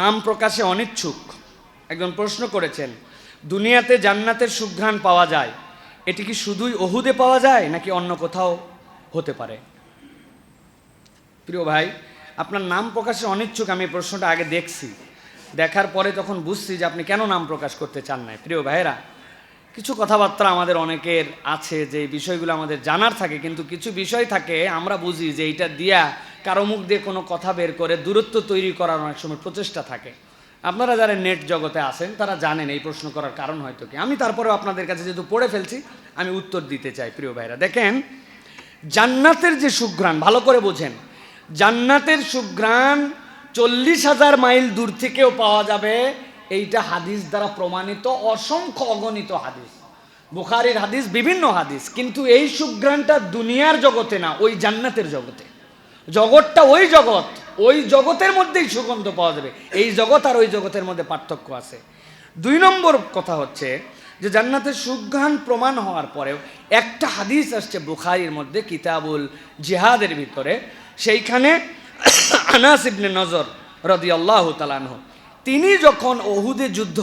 নাম প্রকাশে অনিচ্ছুক। একজন প্রশ্ন করেছেন, দুনিয়াতে জান্নাতের সুঘ্রাণ পাওয়া যায়, এটি কি শুধুই অহুদে পাওয়া যায় নাকি অন্য কোথাও হতে পারে? প্রিয় ভাই, আপনার নাম প্রকাশে অনিচ্ছুক, আমি এই প্রশ্নটা আগে দেখছি। দেখার পরে তখন বুঝছি যে আপনি কেন নাম প্রকাশ করতে চান না প্রিয় ভাইরা কিছু কথাবার্তা আমাদের অনেকের আছে যে বিষয়গুলো আমাদের জানার থাকে, কিন্তু কিছু বিষয় থাকে, আমরা বুঝি যে এইটা দিয়া কারও মুখ দিয়ে কোনো কথা বের করে দূরত্ব তৈরি করার অনেক সময় প্রচেষ্টা থাকে। আপনারা যারা নেট জগতে আছেন, তারা জানেন এই প্রশ্ন করার কারণ হয়তো কি। আমি তারপরেও আপনাদের কাছে যেহেতু পড়ে ফেলছি, আমি উত্তর দিতে চাই, প্রিয় ভাইরা দেখেন, জান্নাতের যে সুঘ্রাণ, ভালো করে বোঝেন, জান্নাতের সুঘ্রাণ চল্লিশ হাজার মাইল দূর থেকেও পাওয়া যাবে। এইটা হাদিস দ্বারা প্রমাণিত, অসংখ্য অগণিত হাদিস। বুখারির হাদিস বিভিন্ন হাদিস, কিন্তু এই সুঘ্রাণটা দুনিয়ার জগতে না, ওই জান্নাতের জগতে। জগৎটা ওই জগৎ, ওই জগতের মধ্যেই সুগন্ধ পাওয়া যাবে। এই জগৎ আর ওই জগতের মধ্যে পার্থক্য আছে। দুই নম্বর কথা হচ্ছে যে জান্নাতের সুঘ্রাণ প্রমাণ হওয়ার পরেও একটা হাদিস আসছে বুখারির মধ্যে, কিতাবুল জিহাদের ভিতরে। সেইখানে আনাস ইবনে নজর রদি আল্লাহ তালানহ তিনি যখন ওহুদে যুদ্ধ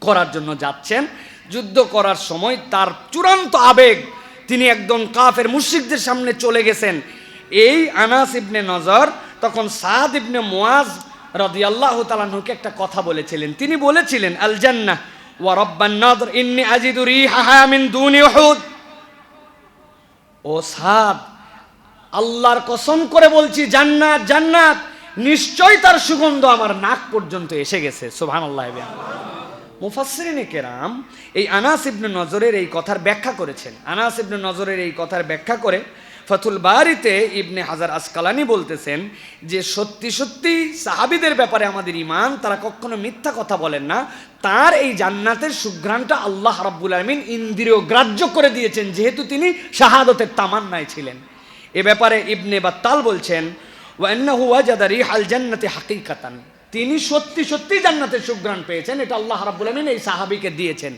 করার জন্য যাচ্ছেন, যুদ্ধ করার সময় তার চূড়ান্ত আবেগ, তিনি একদম কাফের মুশরিকদের সামনে চলে গেছেন। এই আনাস ইবনে নজর তখন সাদ ইবনে মুয়াজ রাদিয়াল্লাহু তাআলাকে একটা কথা বলেছিলেন। তিনি বলেছিলেন আল জান্নাহ ওয়া রাব্বান নাদর ইন্নী আজিদু রিহাহা মিন দুনি উহুদ। ও সাদ, আল্লাহর কসম করে বলছি, জান্নাত জান্নাত নিশ্চয় তার সুগন্ধ আমার নাক পর্যন্ত এসে গেছে। সুবহানাল্লাহ মুফাসসিরিনে কেরাম এই আনাস ইবনে নজরের এই কথার ব্যাখ্যা করেছেন। আনাস ইবনে নজরের এই কথার ব্যাখ্যা করে ফতুল বারিতে ইবনে হাজার আসকালানি বলতেছেন যে সত্যি সত্যি সাহাবিদের ব্যাপারে আমাদের ইমান তারা কখনো মিথ্যা কথা বলেন না। তার এই জান্নাতের সুঘ্রাণটা আল্লাহ রাব্বুল আলমিন ইন্দ্রিয় গ্রাহ্য করে দিয়েছেন, যেহেতু তিনি শাহাদতের তামান্নায় ছিলেন। এ ব্যাপারে ইবনে বাত্তাল বলছেন ওয়ান্নাহু ওয়াজাদা রিহাল জান্নাতি হাকিকাতান। তিনি সত্যি সত্যি জান্নাতের সুঘ্রাণ পেয়েছেন, এটা আল্লাহ রাব্বুল আমিন এই সাহাবিকে দিয়েছেন।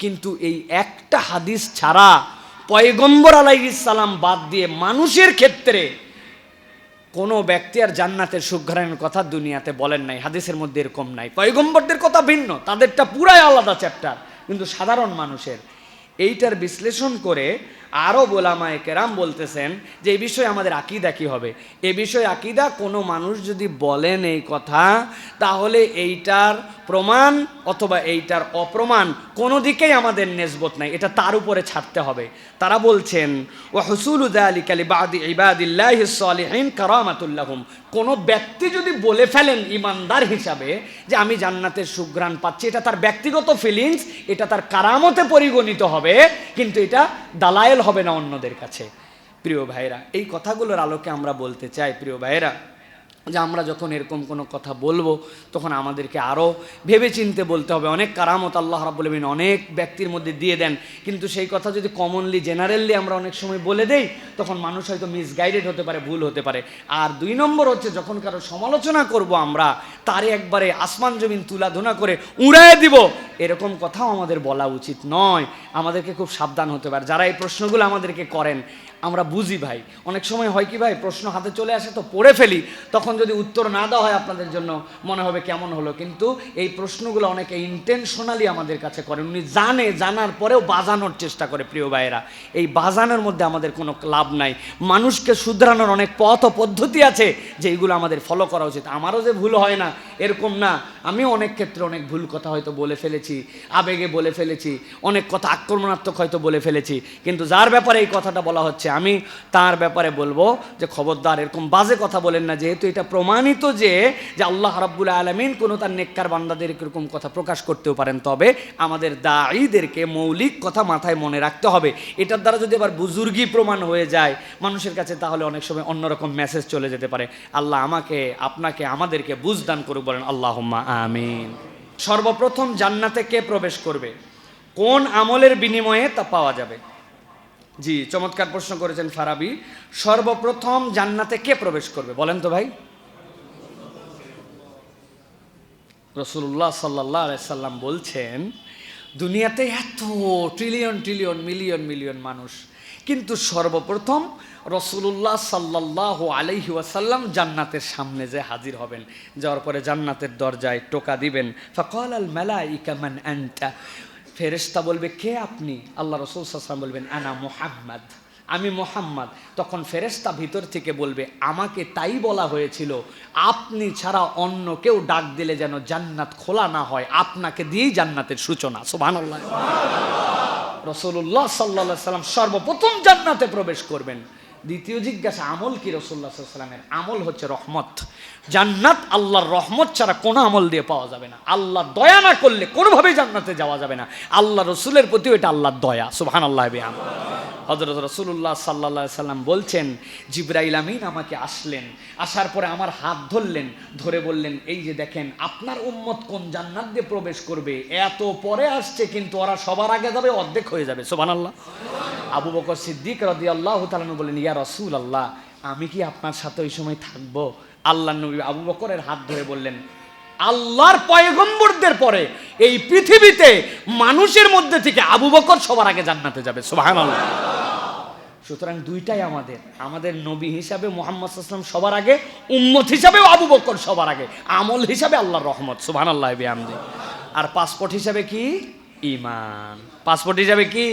কিন্তু এই একটা হাদিস ছাড়া পয়গম্বর সালাম বাদ দিয়ে মানুষের ক্ষেত্রে কোনো ব্যক্তি আর জান্নাতের সুখঘরানের কথা দুনিয়াতে বলেন নাই, হাদিসের মধ্যে এরকম নাই। পয়গম্বরদের কথা ভিন্ন, তাদেরটা পুরাই আলাদা চ্যাপ্টার কিন্তু সাধারণ মানুষের এইটার বিশ্লেষণ করে আরও বোলামায় কেরাম বলতেছেন যে, এই বিষয়ে আমাদের আকিদা কি হবে? এ বিষয়ে আকিদা, কোনো মানুষ যদি বলেন এই কথা, তাহলে এইটার প্রমাণ অথবা এইটার অপ্রমাণ কোনো দিকেই আমাদের নেসবত নাই। এটা তার উপরে ছাড়তে হবে। তারা বলছেন ও হসুল আলী কালি বাদি ইবাদিল্লাহ কারামাতুল্লাহম কোনো ব্যক্তি যদি বলে ফেলেন ইমানদার হিসাবে যে, আমি জান্নাতের সুগ্রাণ পাচ্ছি, এটা তার ব্যক্তিগত ফিলিংস এটা তার কারামতে পরিগণিত হবে, কিন্তু এটা দালায়েল হবে না অন্যদের কাছে। প্রিয় ভাইরা এই কথাগুলোর আলোকে আমরা বলতে চাই, প্রিয় ভাইরা যে আমরা যখন এরকম কোনো কথা বলব, তখন আমাদেরকে আরও ভেবে চিনতে বলতে হবে। অনেক কারামত আল্লাহ রাবুল আলমিন অনেক ব্যক্তির মধ্যে দিয়ে দেন। কিন্তু সেই কথা যদি কমনলি জেনারেললি আমরা অনেক সময় বলে দেই, তখন মানুষ হয়তো মিসগাইডেড হতে পারে, ভুল হতে পারে। আর দুই নম্বর হচ্ছে, যখন কারও সমালোচনা করব আমরা, তারে একবারে আসমান জমিন তুলাধুনা করে উড়ায় দিব, এরকম কথাও আমাদের বলা উচিত নয়। আমাদেরকে খুব সাবধান হতে পারে যারা এই প্রশ্নগুলো আমাদেরকে করেন, আমরা বুঝি ভাই। অনেক সময় হয় কি ভাই, প্রশ্ন হাতে চলে আসে তো পড়ে ফেলি, তখন যদি উত্তর না দেওয়া হয় আপনাদের জন্য, মনে হবে কেমন হলো। কিন্তু এই প্রশ্নগুলো অনেকে ইন্টেনশনালি আমাদের কাছে করেন। উনি জানে, জানার পরেও বাজানোর চেষ্টা করে প্রিয় ভাইয়েরা। এই বাজানোর মধ্যে আমাদের কোনো লাভ নাই। মানুষকে শুধরানোর অনেক পথ ও পদ্ধতি আছে যে এইগুলো আমাদের ফলো করা উচিত। আমারও যে ভুল হয় না এরকম না। আমি অনেক ক্ষেত্রে অনেক ভুল কথা হয়তো বলে ফেলেছি, আবেগে বলে ফেলেছি, অনেক কথা আক্রমণাত্মক হয়তো বলে ফেলেছি, কিন্তু যার ব্যাপারে এই কথাটা বলা হচ্ছে, আমি তার ব্যাপারে বলব যে খবরদার, এরকম বাজে কথা বলেন না, যেহেতু এটা প্রমাণিত যে যে আল্লাহ রাব্বুল আলমিন কোনো তার নেককার বান্দাদের এরকম কথা প্রকাশ করতেও পারেন, তবে আমাদের দায়ীদেরকে মৌলিক কথা মাথায় মনে রাখতে হবে। এটার দ্বারা যদি আবার বুজুর্গি প্রমাণ হয়ে যায়, মানুষের কাছে তাহলে অনেক সময় অন্যরকম মেসেজ চলে যেতে পারে। আল্লাহ আমাকে, আপনাকে, আমাদেরকে বুঝদান করুক বলেন আল্লাহ আমিন। সর্বপ্রথম জান্নাতে কে প্রবেশ করবে? কোন আমলের বিনিময়ে তা পাওয়া যাবে? জি, চমৎকার প্রশ্ন করেছেন ফারাবি। সর্বপ্রথম জান্নাতে কে প্রবেশ করবে? বলেন তো ভাই। রসুল্লাহ সাল্লাহ সাল্লাম বলছেন, দুনিয়াতে এত ট্রিলিয়ন ট্রিলিয়ন মিলিয়ন মিলিয়ন মানুষ কিন্তু সর্বপ্রথম রসুল্লাহ সাল্লাহ আলহি ওয়াসাল্লাম জান্নাতের সামনে যে হাজির হবেন, যাওয়ার পরে জান্নাতের দরজায় টোকা দিবেন। ফকল আল মেলা ইকামান অ্যান্টা ফেরেস্তা বলবে, কে আপনি? আল্লাহ রসুল সাল্লাম বলবেন, আনা মোহাম্মদ। আমি মোহাম্মদ। তখন ফেরেস্তা ভিতর থেকে বলবে, আমাকে তাই বলা হয়েছিল, আপনি ছাড়া অন্য কেউ ডাক দিলে যেন জান্নাত খোলা না হয়। আপনাকে দিয়েই জান্নাতের সূচনা। সুবহানাল্লাহ। রসুল্লাহ সাল্লা সাল্লাম সর্বপ্রথম জান্নাতে প্রবেশ করবেন। দ্বিতীয় জিজ্ঞাসা, আমল কি রসুল্লাহ সাল্লামের আমল হচ্ছে রহমত। জান্নাত আল্লাহর রহমত ছাড়া কোনো আমল দিয়ে পাওয়া যাবে না। আল্লাহ দয়া না করলে কোনোভাবেই জান্নাতে যাওয়া যাবে না। আল্লাহ রসুলের প্রতিও এটা আল্লাহর দয়া। সুহান আল্লাহ বিহাম হজরত রসুল্লাহ সাল্লা সাল্লাম বলছেন, জিব্রাইল আমিন আমাকে আসলেন। আসার পরে আমার হাত ধরলেন, ধরে বললেন, এই যে দেখেন, আপনার উম্মত কোন জান্নাত দিয়ে প্রবেশ করবে? এত পরে আসছে, কিন্তু ওরা সবার আগে যাবে, অর্ধেক হয়ে যাবে। সোবান আল্লাহ আবু বকর সিদ্দিক রদি আল্লাহ তালানু বলেন ইয়া রসুল আল্লাহ আমি কি আপনার সাথে ওই সময় থাকব? আল্লাহ নবী আবু বকরের হাত ধরে বললেন, আল্লাহর পয়গম্বরদের পরে এই পৃথিবীতে মানুষের মধ্যে থেকে আবু বকর সবার আগে জান্নাতে যাবে। সোহান আল্লাহ সুতরাং দুইটাই আমাদের। আমাদের নবী হিসাবে মোহাম্মদ আসলাম সবার আগে, উম্মত হিসাবেও আবু বকর সবার আগে, আমল হিসাবে আল্লাহর রহমত সুবহান আল্লাহ বিহামদি। আর পাসপোর্ট হিসাবে কি? ইমান পাসপোর্ট হিসাবে কি?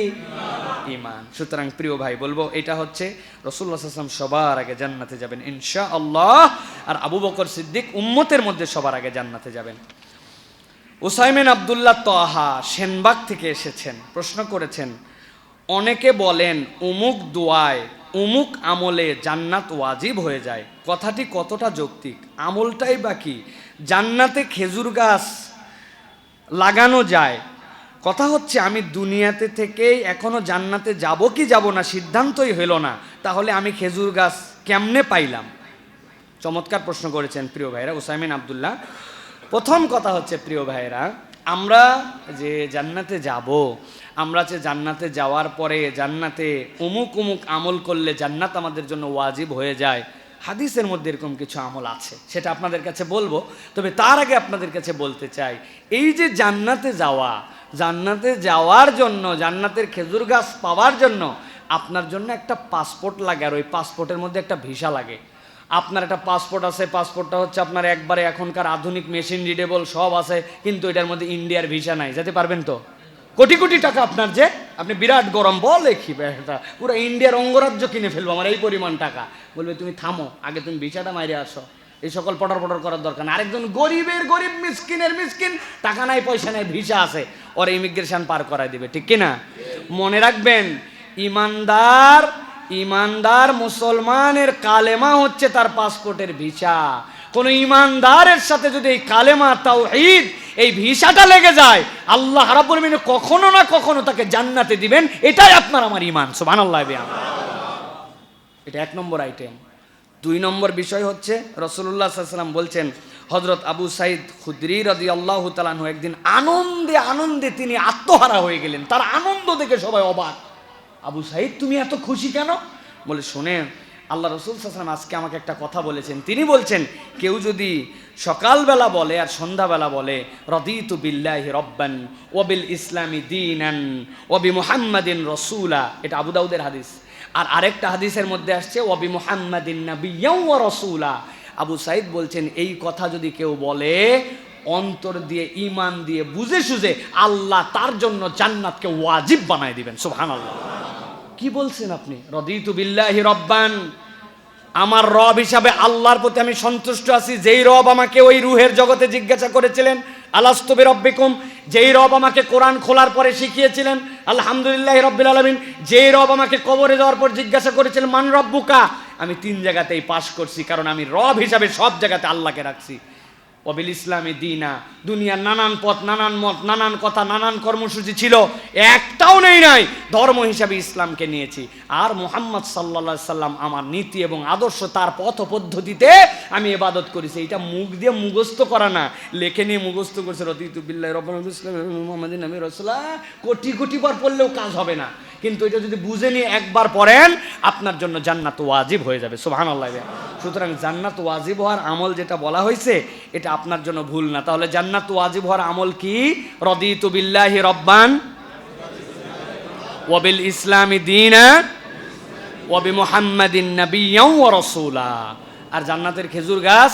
ইমান সুতরাং প্রিয় ভাই, বলব এটা হচ্ছে রসুল্লাহ আসলাম সবার আগে জান্নাতে যাবেন ইনশা আল্লাহ আর আবু বকর সিদ্দিক উম্মতের মধ্যে সবার আগে জান্নাতে যাবেন। ওসাইমেন আবদুল্লাহ তহা সেনবাগ থেকে এসেছেন, প্রশ্ন করেছেন অনেকে বলেন, উমুক দোয়ায়, উমুক আমলে জান্নাত ওয়াজিব হয়ে যায়। কথাটি কতটা যৌক্তিক? আমলটাই বাকি জান্নাতে খেজুর গাছ লাগানো যায়। কথা হচ্ছে, আমি দুনিয়াতে থেকেই এখনও জান্নাতে যাব কি যাব না সিদ্ধান্তই হলো না। তাহলে আমি খেজুর গাছ কেমনে পাইলাম? চমৎকার প্রশ্ন করেছেন প্রিয় ভাইরা ওসাইমিন আবদুল্লাহ। প্রথম কথা হচ্ছে, প্রিয় ভাইরা আমরা যে জান্নাতে যাব আমরা যে জান্নাতে যাওয়ার পরে জান্নাতে অমুক উমুক আমল করলে জান্নাত আমাদের জন্য ওয়াজিব হয়ে যায়, হাদিসের মধ্যে এরকম কিছু আমল আছে, সেটা আপনাদের কাছে বলব। তবে তার আগে আপনাদের কাছে বলতে চাই, এই যে জান্নাতে যাওয়া, জান্নাতে যাওয়ার জন্য, জান্নাতের খেজুর গাছ পাওয়ার জন্য আপনার জন্য একটা পাসপোর্ট লাগে, আর ওই পাসপোর্টের মধ্যে একটা ভিসা লাগে। আপনার একটা পাসপোর্ট আছে পাসপোর্টটা হচ্ছে আপনার একবারে এখনকার আধুনিক মেশিন রিডেবল সব আছে, কিন্তু এটার মধ্যে ইন্ডিয়ার ভিসা নাই, যেতে পারবেন তো? কোটি কোটি টাকা আপনার যে আপনি বিরাট গরম, বলে কি এটা পুরো ইন্ডিয়ার অঙ্গরাজ্য কিনে ফেলব আমার এই পরিমাণ টাকা। বলবে, তুমি থামো, আগে তুমি ভিসাটা মাইরে আসো। এই সকল পটর পটর করার দরকার না আরেকজন, গরিবের গরিব, মিসকিনের মিসকিন, টাকা নাই, পয়সা নাই, ভিসা আছে। ওর ইমিগ্রেশন পার করাই দিবে, ঠিক কিনা? মনে রাখবেন, ইমানদার ইমানদার মুসলমানের কালেমা হচ্ছে তার পাসপোর্টের ভিসা। কোন ইমানদারের সাথে যদি এই কালেমা, তাওহীদ, এই ভিসাটা লেগে যায়, আল্লাহ রাব্বুল আলামিন কখনো না কখনো তাকে জান্নাতে দিবেন। এটাই আপনার আমার ইমান সুবহানাল্লাহ বিহাম এটা এক নম্বর আইটেম দুই নম্বর বিষয় হচ্ছে রসুল্লাহ সাল্লাম বলছেন হজরত আবু সাইদ খুদ্রি রদি আল্লাহ তালানহু একদিন আনন্দে আনন্দে তিনি আত্মহারা হয়ে গেলেন। তার আনন্দ দেখে সবাই অবাক। আবু সাইদ তুমি এত খুশি কেন? বলে, শোনেন আল্লাহ রসুল সাল্লাম আজকে আমাকে একটা কথা বলেছেন। তিনি বলছেন, কেউ যদি সকালবেলা বলে আর সন্ধ্যাবেলা বলে, রদিতু বিল্লাহি রব্বান ওবিল ইসলামী দিনান ওবি মুহাম্মাদিন রসুলা, এটা আবু দাউদের হাদিস। আর আরেকটা হাদিসের মধ্যে আসছে ওবি মুহাম্মাদিন নাবিয়্যাও ওয়া রাসূলা, আবু সাইদ বলছেন, এই কথা যদি কেউ বলে, অন্তর দিয়ে ইমান দিয়ে, বুঝে সুঝে আল্লাহ তার জন্য জান্নাতকে ওয়াজিব বানায় দিবেন, সুবহানাল্লাহ। কি বলছেন আপনি? রদিতু বিল্লাহি রব্বান। আমার রব হিসাবে আল্লাহর প্রতি আমি সন্তুষ্ট আছি। যেই রব আমাকে ওই রুহের জগতে জিজ্ঞাসা করেছিলেন আলাস্তবে রব্বিকুম যেই রব আমাকে কোরআন খোলার পরে শিখিয়েছিলেন, আলহামদুলিল্লাহ রব্বিল আলমিন, যেই রব আমাকে কবরে যাওয়ার পর জিজ্ঞাসা করেছিলেন, মান রব্বুকা? আমি তিন জায়গাতেই পাশ করছি, কারণ আমি রব হিসাবে সব জায়গাতে আল্লাহকে রাখছি। অবিল ইসলামী দিনা। দুনিয়ার নানান পথ, নানান মত, নানান কথা, নানান কর্মসূচি ছিল। একটাও নেই নাই, ধর্ম হিসাবে ইসলামকে নিয়েছি। আর মোহাম্মদ সাল্লা সাল্লাম আমার নীতি এবং আদর্শ তার পথ পদ্ধতিতে আমি এবাদত করেছি। এটা মুখ দিয়ে মুখস্থ করা না। লেখে নিয়ে মুখস্থ করছে রতিতুবিল্লাহ রব্বান ইসলাম মোহাম্মদিন আমি রসুল্লাহ কোটি কোটি বার পড়লেও কাজ হবে না। কিন্তু এটা যদি বুঝে নিয়ে একবার পড়েন, আপনার জন্য জান্নাত ওয়াজিব হয়ে যাবে। সোহান আল্লাহ সুতরাং জান্নাত ওয়াজিব হওয়ার আমল যেটা বলা হয়েছে, এটা আপনার জন্য ভুল না। তাহলে জান্নাত ওয়াজিব হওয়ার আমল কি? রদিতু বিল্লাহি রব্বান ওয়াবিল ইসলামি দিনা ওয়াবি মুহাম্মাদিন নাবিয়্যাও ওয়া রাসূলা। আর জান্নাতের খেজুর গাছ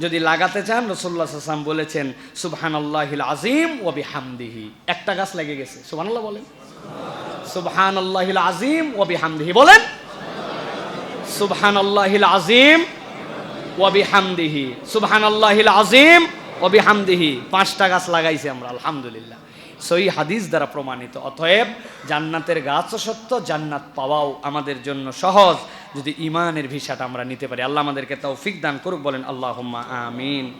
যদি লাগাতে চান রসুল্লাহ সাল্লাম বলেছেন, সুবহানাল্লাহিল আজিম ওয়া বিহামদিহি। একটা গাছ লেগে গেছে। সুবহানাল্লাহ বলেন। সুবহানাল্লাহিল আজিম ওয়া বিহামদিহি। বলেন। সুবহানাল্লাহিল আজিম ওয়া সুবহান আল্লাহিল আজিম ওয়া বিহামদিহি পাঁচটা গাছ লাগাইছি আমরা, আলহামদুলিল্লাহ। সই হাদিস দ্বারা প্রমাণিত। অতএব জান্নাতের গাছও সত্য, জান্নাত পাওয়াও আমাদের জন্য সহজ। যদি ইমানের ভিসাটা আমরা নিতে পারি, আল্লাহ আমাদেরকে তৌফিক দান করুক, বলেন আল্লাহ আমিন।